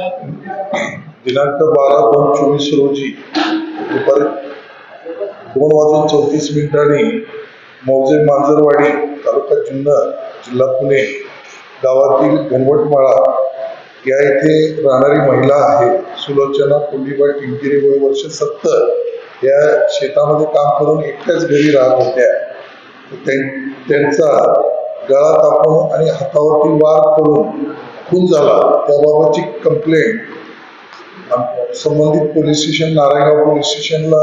दिनांक बारा दोन चोवीस रोजी दुपारी दोन वाजून चौतीस मिनिटांनी मौजे मांजरवाडी तालुका जुन्नर जिल्हा पुणे गावातील घनवटमाळा या इथे राहणारी महिला आहे. सुलोचना कोंडीबा टिंकिरे वय वर्ष सत्तर. या शेतामध्ये काम करून एकट्याच घरी राहत होत्या. त्यांचा गळा कापून आणि हातावरती वार करून खून झाला त्याबाबतची कंप्लेंट संबंधित पोलीस स्टेशन नारायणगाव पोलीस स्टेशनला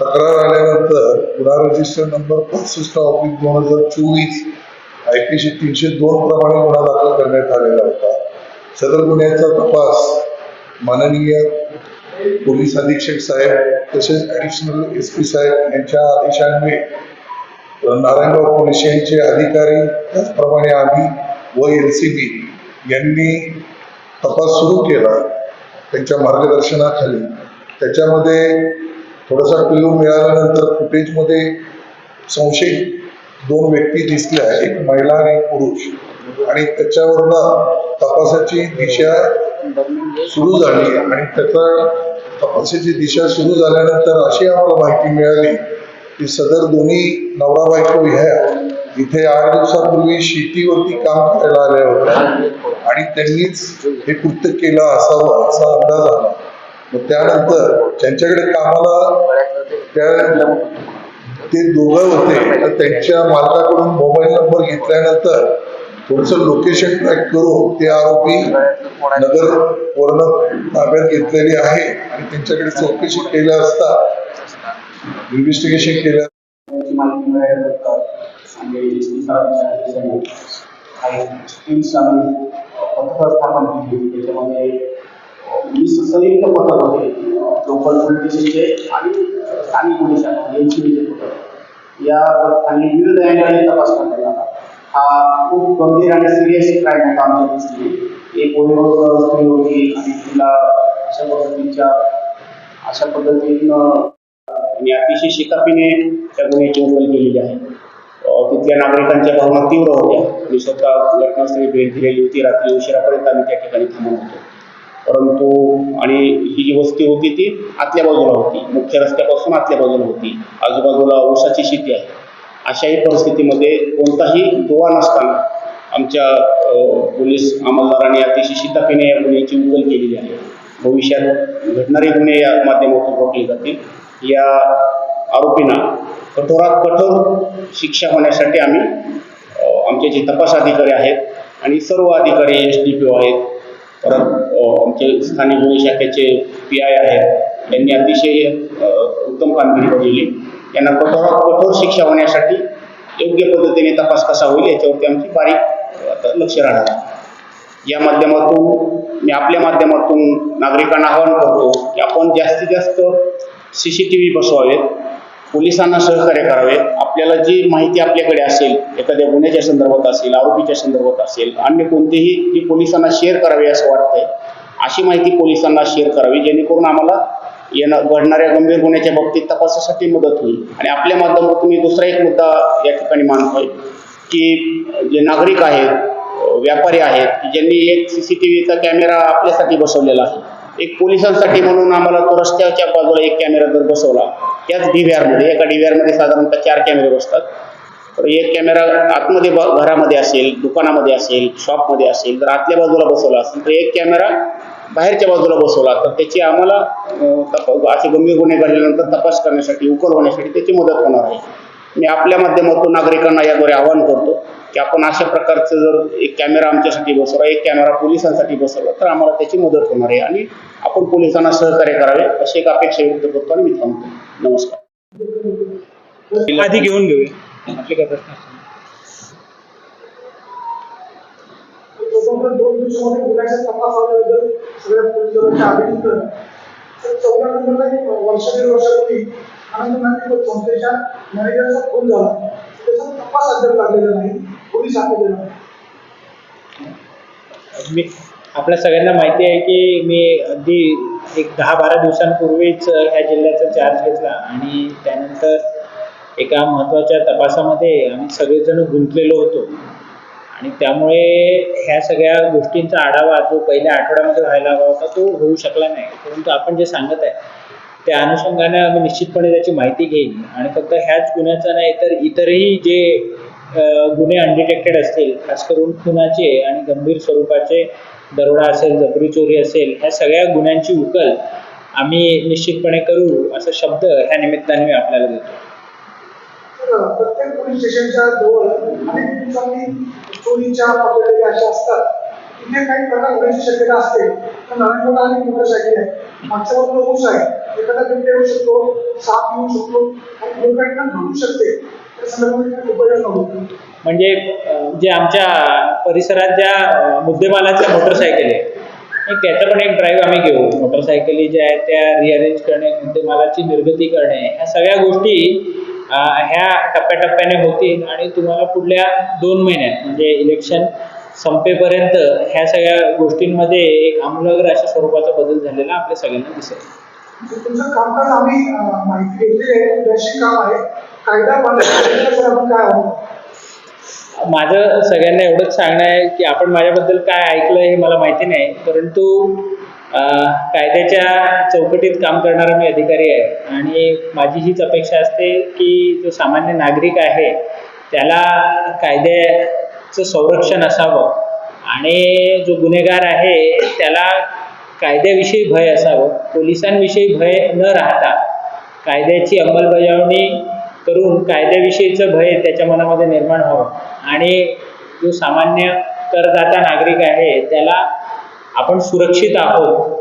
तक्रार आल्यानंतर गुन्हा रजिस्टर नंबर पासष्ट ऑफिस दोन हजार चोवीस आय पी सी तीनशे दोन प्रमाणे गुन्हा दाखल करण्यात आलेला होता. सदर गुन्ह्याचा तपास माननीय पोलीस अधीक्षक साहेब तसेच ॲडिशनल एस पी साहेब यांच्या आदेशान्वये नारायणगाव पोलीस यांचे अधिकारी त्याचप्रमाणे आम्ही व एल सी बी यांनी तपास सुरू केला त्यांच्या मार्गदर्शनाखाली. त्याच्यामध्ये थोडासा क्ल्यू मिळाल्यानंतर फुटेजमध्ये संशयित दोन व्यक्ती दिसल्या एक महिला आणि पुरुष. आणि त्याच्यावरनं तपासाची दिशा सुरू झाली आणि त्याचा तपासाची दिशा सुरू झाल्यानंतर अशी आम्हाला माहिती मिळाली की सदर दोन्ही नवरा बायको ह्या इथे आठ दिवसापूर्वी शेतीवरती काम करायला आल्या होत्या. आणि त्यांनीच हे कृत्य केलं असावं असा अंदाज आला. मग त्यानंतर त्यांच्याकडे कामाला त्या ते दोघं होते तर त्यांच्या मालकाकडून मोबाईल नंबर घेतल्यानंतर थोडस लोकेशन ट्रॅक करून ते आरोपी नगर वर्ण ताब्यात घेतलेले आहे आणि त्यांच्याकडे चौकशी केल्या असता इन्व्हेस्टिगेशन केलं त्याची माहिती मिळाल्यानंतर आम्ही इन्स्टिट्यूटच्या ठिकाणी काही टीम्स आम्ही पथकं स्थापन केली त्याच्यामध्ये मी वीस संयुक्त पथक होते लोकल पोलीस आणि स्थानिक पोलीस यांची पथक या पथकाने विविध अँगलने तपास करण्यात आला हा खूप गंभीर आणि सिरियस क्राईम होता आमच्या दृष्टीने एक वयोवृद्ध स्त्री होती आणि तिला अशा पद्धतीच्या अशा पद्धतीनं आणि अतिशय शिकापीने त्या गुन्ह्याची उकल केलेली आहे. तिथल्या नागरिकांच्या भावना तीव्र होत्या. मी स्वतः घटनास्थळी भेट दिलेली होती. रात्री उशिरापर्यंत आम्ही त्या ठिकाणी थांबून होतो. परंतु आणि ही जी वस्ती होती ती आतल्या बाजूला होती. मुख्य रस्त्यापासून आतल्या बाजूला होती. आजूबाजूला ऊसाची शेती आहे. अशाही परिस्थितीमध्ये कोणताही दुवा नसताना आमच्या पोलीस अंमलदारांनी अतिशय शितापीने या गुन्ह्याची उकल केलेली आहे. भविष्यात घडणारे गुन्हे या माध्यमातून रोखले जातील. या आरोपींना कठोरात कठोर शिक्षा होण्यासाठी आम्ही आमचे जे तपास अधिकारी आहेत आणि सर्व अधिकारी एस डी पी ओ आहेत परत आमचे स्थानिक गुन्हे शाखेचे पी आय आहेत यांनी अतिशय उत्तम कामगिरी बजावली यांना कठोरात कठोर शिक्षा होण्यासाठी योग्य पद्धतीने तपास कसा होईल याच्यावरती आमची बारीक आता लक्ष राहणार या माध्यमातून मी आपल्या माध्यमातून नागरिकांना आवाहन करतो की आपण जास्तीत जास्त सी सी टी व्ही बसवावेत. पोलिसांना सहकार्य करावे. आपल्याला जी माहिती आपल्याकडे असेल एखाद्या गुन्ह्याच्या संदर्भात असेल आरोपीच्या संदर्भात असेल अन्य कोणतीही ती पोलिसांना शेअर करावी असं वाटतंय अशी माहिती पोलिसांना शेअर करावी जेणेकरून आम्हाला येणं घडणाऱ्या गंभीर गुन्ह्याच्या बाबतीत तपासासाठी मदत होईल. आणि आपल्या माध्यमातून मी दुसरा एक मुद्दा या ठिकाणी मानतोय की जे नागरिक आहेत व्यापारी आहेत की ज्यांनी एक सी सी टी व्हीचा कॅमेरा आपल्यासाठी बसवलेला आहे. एक पोलिसांसाठी म्हणून आम्हाला तो रस्त्याच्या बाजूला एक कॅमेरा जर बसवला त्याच डी व्ही आरमध्ये एका डी व्ही आरमध्ये साधारणतः चार कॅमेरे बसतात. तर एक कॅमेरा आतमध्ये ब- घरामध्ये असेल दुकानामध्ये असेल शॉपमध्ये असेल तर आतल्या बाजूला बसवला असेल तर एक कॅमेरा बाहेरच्या बाजूला बसवला तर त्याची आम्हाला अ, असे गंभीर गुन्हे घडल्यानंतर तपास करण्यासाठी उकल होण्यासाठी त्याची मदत होणार आहे. मी आपल्या माध्यमातून नागरिकांना याद्वारे आवाहन करतो की आपण अशा प्रकारचं जर एक कॅमेरा आमच्यासाठी बसवला एक कॅमेरा पोलिसांसाठी बसवला तर आम्हाला त्याची मदत होणार आहे. आणि आपण पोलिसांना सहकार्य करावे अशी एक अपेक्षा व्यक्त करतो आणि मी थांबतो नमस्कार. आधी घेऊन घेऊया. आपले काय प्रश्न वर्षापूर्वी आनंद नांदेड संस्थेच्या मॅनेजरचा फोन झाला. त्याचा तपास अद्याप लागलेला नाही. पोलीस मी आपल्या सगळ्यांना माहिती आहे की मी अगदी एक दहा बारा दिवसांपूर्वीच ह्या जिल्ह्याचा चार्ज घेतला आणि त्यानंतर एका महत्त्वाच्या तपासामध्ये आम्ही सगळेजण गुंतलेलो होतो. आणि त्यामुळे ह्या सगळ्या गोष्टींचा आढावा जो पहिल्या आठवड्यामध्ये व्हायला हवा होता तो होऊ शकला नाही. परंतु आपण जे सांगत आहे त्या अनुषंगाने आम्ही निश्चितपणे त्याची माहिती घेईन. आणि फक्त ह्याच गुन्ह्याचा नाही तर इतरही जे गुन्हे अनडिटेक्टेड असतील खास करून खुनाचे आणि गंभीर स्वरूपाचे दरोडा असेल जबरी चोरी असेल ह्या सगळ्या गुन्ह्यांची उकल आम्ही निश्चितपणे करू असा शब्द ह्या निमित्ताने मी आपल्याला देतो. प्रत्येक पोलीस स्टेशनच्या जवळ अनेक दिवसांनी चोरीच्या पकडलेल्या अशा असतात. इथे काही प्रकार होण्याची शक्यता असते. तर नारायणगावला आणि मोटरसायकल आहे मागच्या बाजूला ऊस आहे एखादा बिबटे येऊ शकतो साप येऊ शकतो आणि दुर्घटना घडू शकते. त्या संदर्भात उपाययोजना होती. म्हणजे जे आमच्या परिसरात ज्या मुद्देमालाच्या मोटरसायकली आहेत एक त्याचा पण एक ड्राईव्ह आम्ही घेऊ. मोटरसायकली ज्या आहेत त्या रिअरेंज करणे मुद्देमालाची निर्गती करणे ह्या सगळ्या गोष्टी ह्या टप्प्याटप्प्याने होतील आणि तुम्हाला पुढल्या दोन महिन्यात म्हणजे इलेक्शन संपेपर्यंत ह्या सगळ्या गोष्टींमध्ये एक आमूलाग्र अशा स्वरूपाचा बदल झालेला आपल्या सगळ्यांना दिसेल. म्हणजे तुमचं कामकाज आम्ही अं, माहिती घेतली आहे. त्याशी काम आहे. कायदा बांधण्यासाठी आपण काय आहोत? माझं सगळ्यांना एवढंच सांगणं आहे की आपण माझ्याबद्दल काय ऐकलं हे मला माहिती नाही. परंतु कायद्याच्या चौकटीत काम करणारा मी अधिकारी आहे. आणि माझी हीच अपेक्षा असते की जो सामान्य नागरिक आहे त्याला चं संरक्षण असावं आणि जो गुन्हेगार आहे त्याला कायद्याविषयी भय असावं पोलिसांविषयी भय न राहता कायद्याची अंमलबजावणी करून कायद्याविषयीचं भय त्याच्या मनामध्ये निर्माण व्हावं. आणि जो सामान्य करदाता नागरिक आहे त्याला आपण सुरक्षित आहोत.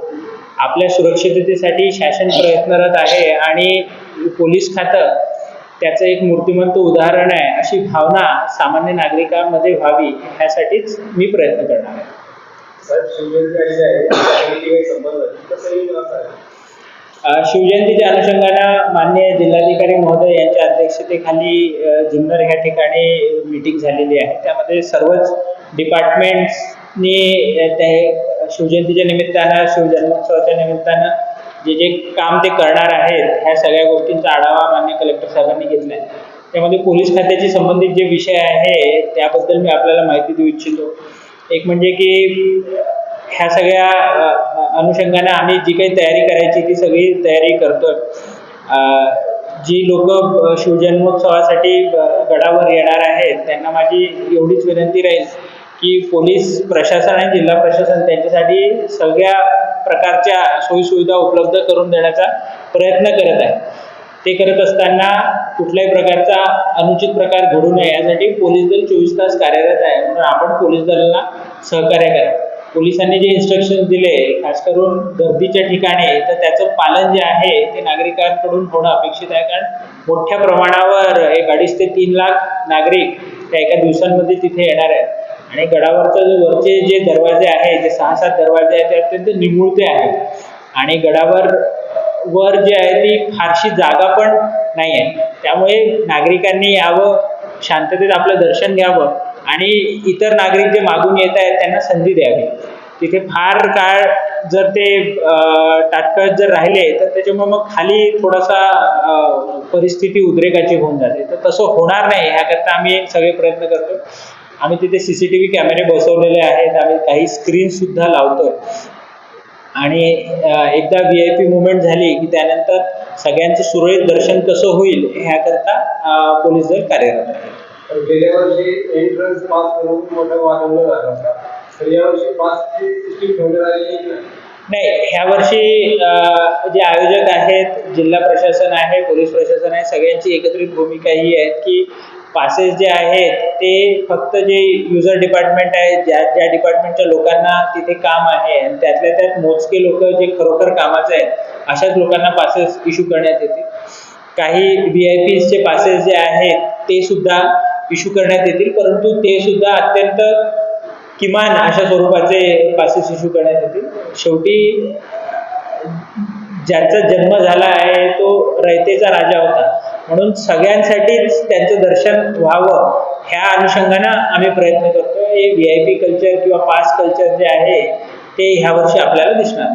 आपल्या सुरक्षिततेसाठी शासन प्रयत्नरत आहे आणि पोलीस खातं त्याचं एक मूर्तिमंत उदाहरण आहे. अशी भावना सामान्य नागरिकांमध्ये व्हावी ह्यासाठीच मी प्रयत्न करणार आहे. शिवजयंतीच्या अनुषंगानं मान्य जिल्हाधिकारी महोदय यांच्या अध्यक्षतेखाली जुन्नर ह्या ठिकाणी मीटिंग झालेली आहे. त्यामध्ये सर्वच डिपार्टमेंट्सनी ते शिवजयंतीच्या निमित्तानं शिवजन्मोत्सवाच्या निमित्तानं जे जे काम ते करणार आहेत ह्या सगळ्या गोष्टींचा आढावा मान्य कलेक्टर साहेबांनी घेतला आहे त्यामध्ये पोलीस खात्याशी संबंधित जे विषय आहे त्याबद्दल मी आपल्याला माहिती देऊ इच्छितो. एक म्हणजे की ह्या सगळ्या अनुषंगाने आम्ही जी काही तयारी करायची ती सगळी तयारी करतो जी लोक शिवजन्मोत्सवासाठी गडावर येणार आहेत त्यांना माझी एवढीच विनंती राहील. की पोलीस प्रशासन आणि जिल्हा प्रशासन त्यांच्यासाठी सगळ्या प्रकारच्या सोयीसुविधा उपलब्ध करून देण्याचा प्रयत्न करत आहे. ते करत असताना कुठल्याही प्रकारचा अनुचित प्रकार घडू नये यासाठी पोलीस दल चोवीस तास कार्यरत आहे. म्हणून आपण पोलीस दलाला सहकार्य करा. पोलिसांनी जे इन्स्ट्रक्शन दिले खास करून गर्दीच्या ठिकाणी तर त्याचं पालन जे आहे ते नागरिकांकडून होणं अपेक्षित आहे. कारण मोठ्या प्रमाणावर एक अडीच ते तीन लाख नागरिक त्या एका दिवसांमध्ये तिथे येणार आहेत. आणि गडावरचा जो वरचे जे दरवाजे आहेत जे सहा सात दरवाजे आहेत ते अत्यंत निमुळते आहेत. आणि गडावर वर जे आहे ती फारशी जागा पण नाही आहे. त्यामुळे नागरिकांनी यावं शांततेत आपलं दर्शन घ्यावं आणि इतर नागरिक जे मागून येत आहेत त्यांना संधी द्यावी. तिथे फार काळ जर ते अं, तात्काळ जर राहिले तर त्याच्यामुळे मग खाली थोडासा परिस्थिती उद्रेकाची होऊन जाते. तर तसं होणार नाही ह्याकरता आम्ही सगळे प्रयत्न करतो आम्ही तिथे सी सी टी व्ही कॅमेरे बसवलेले आहेत. आम्ही काही स्क्रीनसुद्धा लावतोय. आणि एकदा व्ही आय पी मुवमेंट झाली की त्यानंतर सगळ्यांचं सुरळीत दर्शन कसं होईल ह्याकरता पोलीस दल कार्यरत आहे. तर गेल्या वर्षी एंट्रन्स पास करून मोठं वाढवलं झालं होतं. तर यावर्षी पासची सिस्टीम ठेवण्यात आलेली नाही. ह्या वर्षी जे आयोजक आहेत जिल्हा प्रशासन आहे पोलीस प्रशासन आहे सगळ्यांची एकत्रित भूमिका ही आहे की पासेस जे आहेत ते फक्त जे युजर डिपार्टमेंट आहे ज्या ज्या डिपार्टमेंटच्या लोकांना तिथे काम आहे आणि त्यातल्या त्यात मोजके लोक जे खरोखर कामाचे आहेत अशाच लोकांना पासेस इश्यू करण्यात येतील. काही व्ही आय पीचे पासेस जे आहेत ते सुद्धा इश्यू करण्यात येतील परंतु ते सुद्धा अत्यंत किमान अशा स्वरूपाचे पासेस इश्यू करण्यात येतील. शेवटी ज्याचा जन्म झाला आहे तो रयतेचा राजा होता. म्हणून सगळ्यांसाठीच त्यांचं दर्शन व्हावं ह्या अनुषंगानं आम्ही प्रयत्न करतो हे व्ही आय पी कल्चर किंवा पास कल्चर जे आहे ते ह्या वर्षी आपल्याला दिसणार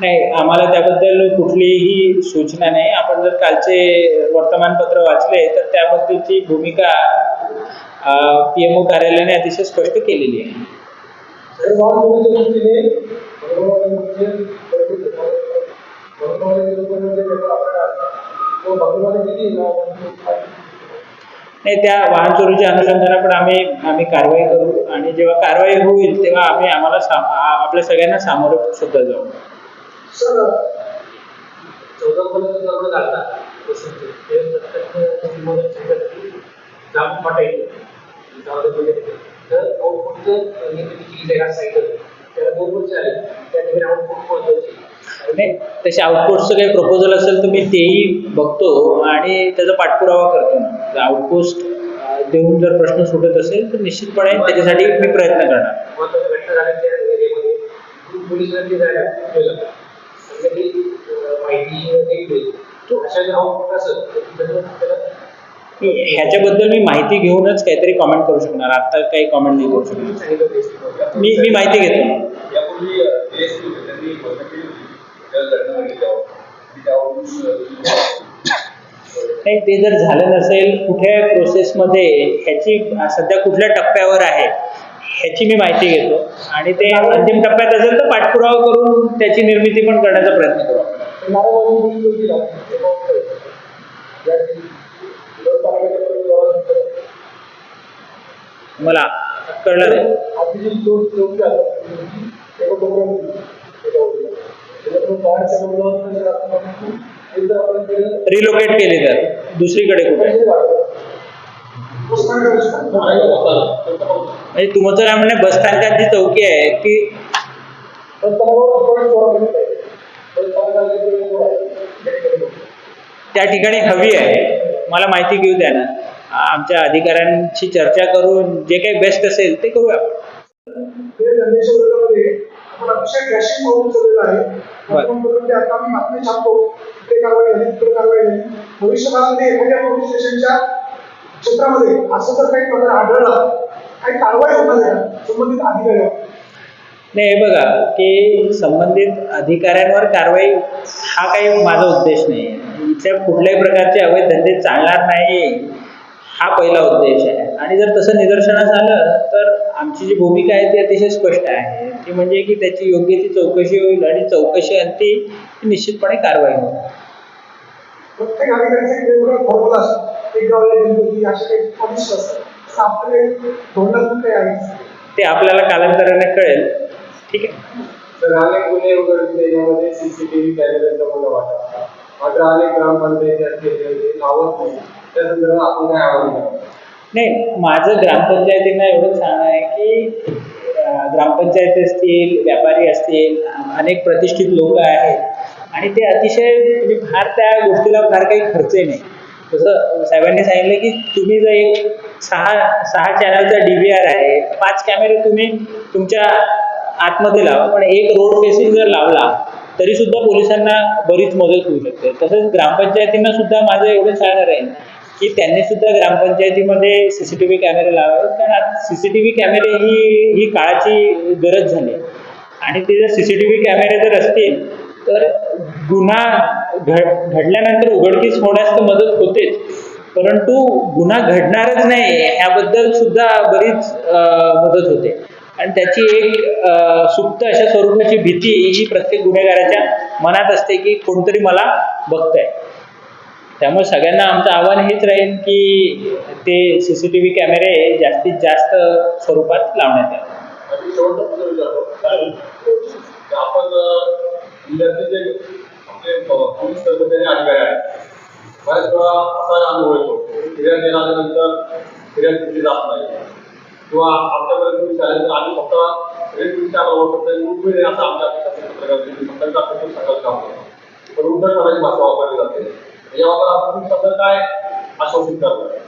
नाही. आम्हाला त्याबद्दल कुठलीही सूचना नाही. आपण जर कालचे वर्तमानपत्र वाचले तर त्याबद्दलची भूमिका पी एम ओ कार्यालयाने अतिशय स्पष्ट केलेली आहे. नाही त्या वाहन चोरीच्या अनुषंगाने पण आम्ही आम्ही कारवाई करू. आणि जेव्हा कारवाई होईल तेव्हा आम्ही आम्हाला आपल्या सगळ्यांना सामोरं सुद्धा जाऊ. चौदा पर्यंत तर त्याला त्या नाही तसे आउटपोस्टचं काही प्रपोजल असेल तर मी तेही बघतो आणि त्याचा पाठपुरावा करतो. म्हणजे आउटपोस्ट देऊन जर प्रश्न सुटत असेल तर निश्चितपणे त्याच्यासाठी मी प्रयत्न करणार. ह्याच्याबद्दल मी माहिती घेऊनच काहीतरी कॉमेंट करू शकणार. आता काही कॉमेंट नाही करू शकणार. मी मी माहिती घेतो. नाही ते जर झालं नसेल कुठे प्रोसेसमध्ये ह्याची सध्या कुठल्या टप्प्यावर आहे ह्याची मी माहिती घेतो. आणि ते अंतिम टप्प्यात असेल तर पाठपुरावा करून त्याची निर्मिती पण करण्याचा प्रयत्न करू मला कळलं नाही. रिलोकेट केले तर. दुसरीकडे कुठे? म्हणजे तुमचं काय म्हणणे बस स्थानकात जी चौकी आहे ती त्या ठिकाणी हवी आहे? मला माहिती घेऊ द्या ना. आमच्या अधिकाऱ्यांशी चर्चा करून जे काही बेस्ट असेल ते करूया अतिशय क्रॅशिंग पाऊल चाललेलं आहे. वर्तमानपत्रामध्ये आता आम्ही बातमी छापतो इकडे कारवाई झाली तिकडे कारवाई झाली भविष्यकाळामध्ये एखाद्या पोलीस स्टेशनच्या क्षेत्रामध्ये असं जर काही प्रकार आढळला काही कारवाई होणार आहे संबंधित अधिकाऱ्यावर? नाही हे बघा की संबंधित अधिकाऱ्यांवर कारवाई हा काही माझा उद्देश नाही. इथे कुठल्याही प्रकारचे अवैध धंदे चालणार नाही. हा पहिला उद्देश आहे. आणि जर तसं निदर्शनास आलं तर आमची जी भूमिका आहे ती अतिशय स्पष्ट आहे. ती म्हणजे की त्याची योग्य ती चौकशी होईल आणि चौकशी अंती निश्चितपणे कारवाई होईल. प्रत्येक अधिकाऱ्याचे वेगवेगळा फॉर्म्युला असतो एक गावाला गणपती असे काही पॉलिसी असतात. तर आपल्याकडे धोरणात्मक काही आहे? ते आपल्याला कालांतराने कळेल. ठीक आहे. तर अनेक गुन्हे वगैरे सीसीटीव्ही कॅमेऱ्याचा मला वाटा मात्र अनेक ग्रामपंचायती असते लावत नाही. त्या संदर्भात आपण काय नाही माझं ग्रामपंचायतींना एवढं सांगणं आहे की ग्रामपंचायत असतील व्यापारी असतील अनेक प्रतिष्ठित लोक आहेत. आणि ते अतिशय म्हणजे फार त्या गोष्टीला फार काही खर्चही नाही. जसं साहेबांनी सांगितलं की तुम्ही जर एक सहा सहा चॅनलचा डी व्ही आर आहे पाच कॅमेरे तुम्ही तुमच्या आतमध्ये लावा. पण एक रोड फेसिंग जर लावला तरी सुद्धा पोलिसांना बरीच मदत होऊ शकते. तसंच ग्रामपंचायतींना सुद्धा माझं एवढं सांगणार आहे की त्यांनी सुद्धा ग्रामपंचायतीमध्ये सी सी टी व्ही कॅमेरे लावावे. कारण आता सी सी टी व्ही कॅमेरे ही ही काळाची गरज झाली. आहे. आणि ते जर सी सी टी व्ही कॅमेरे जर असतील तर गुन्हा घड घडल्यानंतर उघडकीस होण्यास तर मदत होतेच. परंतु गुन्हा घडणारच नाही ह्याबद्दल सुद्धा बरीच मदत होते. आणि त्याची एक सुप्त अशा स्वरूपाची भीती ही प्रत्येक गुन्हेगाराच्या मनात असते की कोणतरी मला बघतंय. त्यामुळे सगळ्यांना आमचं आव्हान हेच राहील की ते सी सी टी व्ही कॅमेरे जास्तीत जास्त स्वरूपात लावण्यात यावे. आणि कारण आपण जे आपले बऱ्याच असा आल्यानंतर जात नाही. किंवा आमच्यापर्यंत तुम्ही आम्ही फक्त रेट तुमच्या पत्रकार काम करतो पण भाषा वापरली जाते? म्हणजे याबाबत आपण काय आश्वासित करणार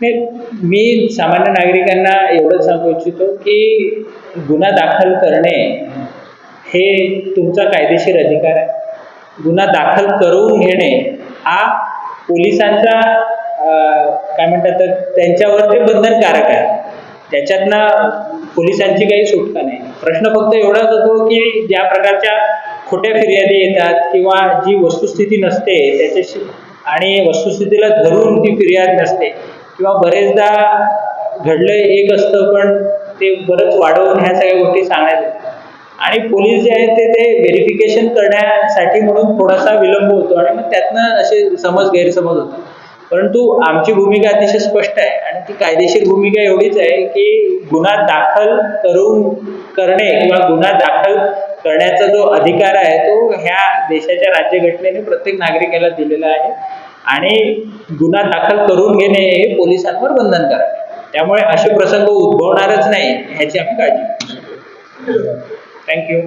नाही मी सामान्य नागरिकांना एवढंच सांगू इच्छितो की गुन्हा दाखल करणे हे तुमचा कायदेशीर अधिकार आहे. गुन्हा दाखल करून घेणे हा पोलिसांचा अं, काय म्हणतात तर त्यांच्यावर ते बंधनकारक आहे त्याच्यातनं पोलिसांची काही सुटका नाही. प्रश्न फक्त एवढाच होतो की ज्या प्रकारच्या खोट्या फिर्यादी येतात किंवा जी वस्तुस्थिती नसते त्याच्याशी आणि वस्तुस्थितीला धरून ती फिर्याद नसते. किंवा बरेचदा घडलं एक असतं पण ते बरंच वाढवून ह्या सगळ्या गोष्टी सांगण्यात येतात. आणि पोलीस जे आहेत ते ते व्हेरिफिकेशन करण्यासाठी म्हणून थोडासा विलंब होतो आणि मग त्यातनं असे समज गैरसमज होतात. परंतु आमची भूमिका अतिशय स्पष्ट आहे आणि ती कायदेशीर भूमिका एवढीच आहे की गुन्हा दाखल करून करणे किंवा गुन्हा दाखल करण्याचा जो अधिकार आहे तो ह्या देशाच्या राज्यघटनेने प्रत्येक नागरिकाला दिलेला आहे. आणि गुन्हा दाखल करून घेणे हे पोलिसांवर बंधन करा त्यामुळे असे प्रसंग उद्भवणारच नाही ह्याची आम्ही काळजी थँक्यू